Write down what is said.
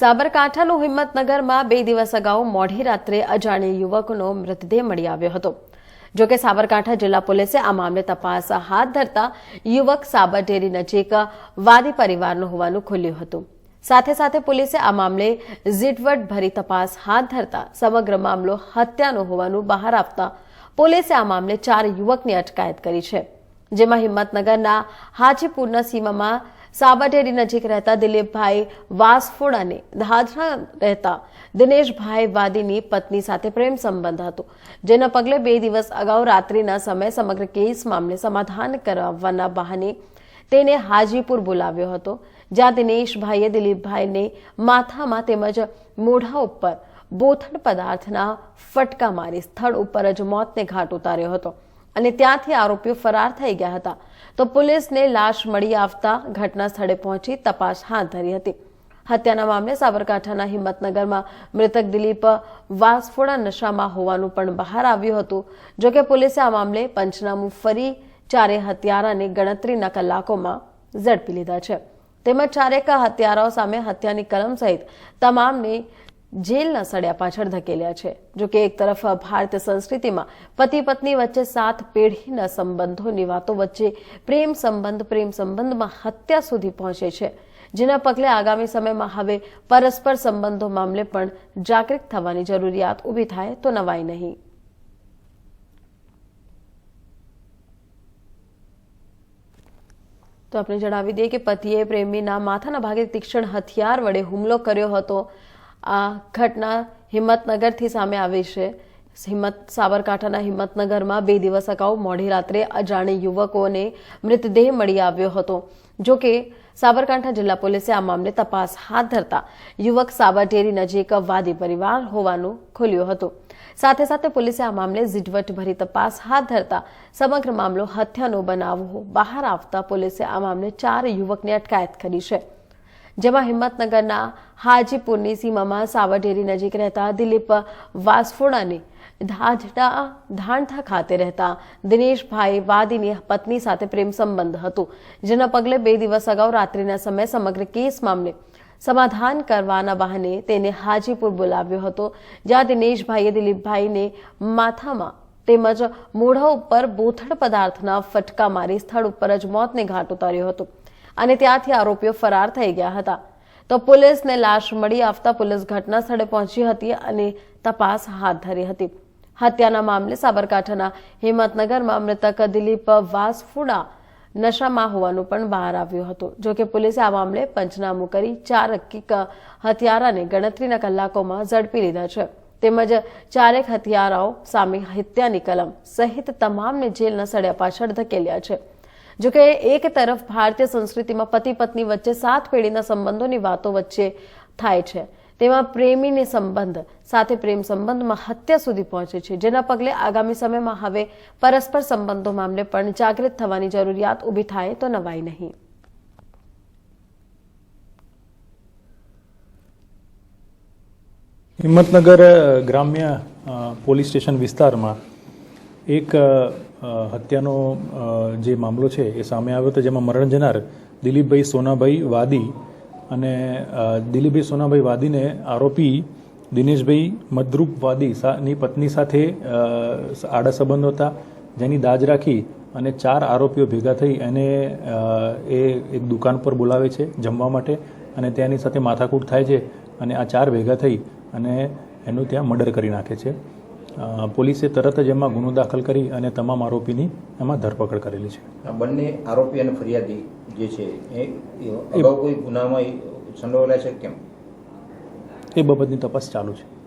સાબરકાંઠાનું હિંમતનગરમાં બે દિવસ અગાઉ મોડી રાત્રે અજાણ્યા યુવકનો મૃતદેહ મળી આવ્યો હતો. જોકે સાબરકાંઠા જિલ્લા પોલીસે આ મામલે તપાસ હાથ ધરતા યુવક સાબર ડેરી નજીક વાદી પરિવારનો હોવાનું ખુલ્યું હતું. સાથે સાથે પોલીસે આ મામલે ઝીટવટ ભરી તપાસ હાથ ધરતા સમગ્ર મામલો હત્યાનો હોવાનું બહાર આવતા પોલીસે આ મામલે ચાર યુવકની અટકાયત કરી છે. જેમાં હિંમતનગરના હાજીપુરના સીમામાં સાબરડેરી નજીક રહેતા દિલીપભાઈ વાસફોડાને ધાધરા રહેતા દિનેશભાઈ વાદીની પત્ની સાથે પ્રેમ સંબંધ હતો, જેના પગલે બે દિવસ અગાઉ રાત્રિના સમયે સમગ્ર કેસ મામલે સમાધાન કરાવવાના બહાને તેને હાજીપુર બોલાવ્યો હતો, જ્યાં દિનેશભાઈએ દિલીપભાઈને માથામાં તેમજ મોઢા ઉપર બોથડ પદાર્થના ફટકા મારી સ્થળ ઉપર જ મોતને ઘાટ ઉતાર્યો હતો. અને ત્યાંથી આરોપીઓ ફરાર થઈ ગયા હતા. તો પોલીસને લાશ મળી આવતા ઘટના સ્થળે પહોંચી તપાસ હાથ ધરી હતી. હત્યાના મામલે સાબરકાંઠાના હિંમતનગરમાં મૃતક દિલીપ વાસફોડા નશામાં હોવાનું પણ બહાર આવ્યું હતું. જોકે પોલીસે આ મામલે પંચનામું ફરી ચારે હત્યારાને ગણતરીના કલાકોમાં ઝડપી લીધા છે. તેમજ ચારેક હત્યારાઓ સામે હત્યાની કલમ સહિત તમામને જેલના સળિયા પાછળ ધકેલ્યા છે. જોકે એક તરફ ભારતીય સંસ્કૃતિમાં પતિ પત્ની વચ્ચે સાત પેઢીના સંબંધોની વાતો વચ્ચે પ્રેમ સંબંધ, પ્રેમ સંબંધમાં હત્યા સુધી પહોંચે છે. જેના પગલે આગામી સમયમાં હવે પરસ્પર સંબંધો મામલે પણ જાગૃત થવાની જરૂરિયાત ઊભી થાય તો નવાય નહીં. તો આપણે જણાવી દઈએ કે પતિએ પ્રેમીના માથાના ભાગે તીક્ષ્ણ હથિયાર વડે હુમલો કર્યો હતો. આ ઘટના હિંમતનગરથી સામે આવી છે. હિંમત, સાબરકાંઠાના હિંમતનગરમાં બે દિવસ અગાઉ મોડી રાત્રે અજાણી યુવકોને મૃતદેહ મળી આવ્યો હતો. જો કે, સાબરકાંઠા જિલ્લા પોલીસે આ મામલે તપાસ હાથ ધરતા યુવક સાબરટેરી નજીક વાદી પરિવાર હોવાનું ખુલ્યું હતું. સાથે સાથે પોલીસે આ મામલે ઝીટવટ ભરી તપાસ હાથ ધરતા સમગ્ર મામલો હત્યાનો બનાવ બહાર આવતા પોલીસે આ મામલે ચાર યુવકની અટકાયત કરી છે. જેમાં હિંમતનગરના હાજીપુરની સીમામાં સાવરડેરી નજીક રહેતા દિલીપ વાસફોડાને ધાજડા ધાણથા ખાતે રહેતા દિનેશભાઈ વાદીની પત્ની સાથે પ્રેમ સંબંધ હતો, જેના પગલે બે દિવસ અગાઉ રાત્રિના સમયે સમગ્ર કેસ મામલે સમાધાન કરવાના બહાને તેને હાજીપુર બોલાવ્યો હતો, જ્યાં દિનેશભાઈએ દિલીપભાઈને માથામાં તેમજ મોઢા ઉપર બોથડ પદાર્થના ફટકા મારી સ્થળ ઉપર જ મોતને ઘાટ ઉતાર્યો હતો. અને ત્યાંથી આરોપીઓ ફરાર થઈ ગયા હતા. તો પોલીસને લાશ મળી આવતા પોલીસ ઘટના સ્થળે પહોંચી હતી અને તપાસ હાથ ધરી હતી. હત્યાના મામલે સાબરકાંઠાના હિંમતનગરમાં મૃતક દિલીપ વાસફુડા નશામાં હોવાનું પણ બહાર આવ્યું હતું. જોકે પોલીસે આ મામલે પંચનામું કરી ચાર કિક હત્યારાને ગણતરીના કલાકોમાં ઝડપી લીધા છે. તેમજ ચારેક હત્યારાઓ સામે હત્યાની કલમ સહિત તમામને જેલના સળિયા પાછળ ધકેલ્યા છે. જોકે એક તરફ ભારતીય સંસ્કૃતિમાં પતિ પત્ની વચ્ચે સાત પેઢીના સંબંધોની વાતો વચ્ચે થાય છે. તેમાં પ્રેમીની સંબંધ, સાથે પ્રેમ સંબંધમાં હત્યા સુધી પહોંચે છે, જેના પગલે આગામી સમયમાં હવે પરસ્પર સંબંધો મામલે પણ જાગૃત થવાની જરૂરિયાત ઊભી થાય તો નવાય નહીં. હિંમતનગર ગ્રામ્ય પોલીસ સ્ટેશન વિસ્તારમાં એક હત્યાનો જે મામલો છે એ સામે આવ્યો હતો જેમાં મરણ જનાર દિલીપભાઈ સોનાભાઈ વાદી અને દિલીપભાઈ સોનાભાઈ વાદીને આરોપી દિનેશભાઈ મદરૂપ વાદી સા- પત્ની સાથે આડા સંબંધો હતા, જેની દાજ રાખી અને ચાર આરોપીઓ ભેગા થઈ એને એ એક દુકાન પર બોલાવે છે જમવા માટે અને તેની સાથે માથાકૂટ થાય છે અને આ ચાર ભેગા થઈ અને એનું ત્યાં મર્ડર કરી નાખે છે. પોલીસે તરત જ એમાં ગુનો દાખલ કરી અને તમામ આરોપીની એમાં ધરપકડ કરેલી છે. આ બંને આરોપી અને ફરિયાદી જે છે એ એ અગાઉ કોઈ ગુનામાં સંડોવાયેલા છે કેમ? એ બાબતની તપાસ ચાલુ છે.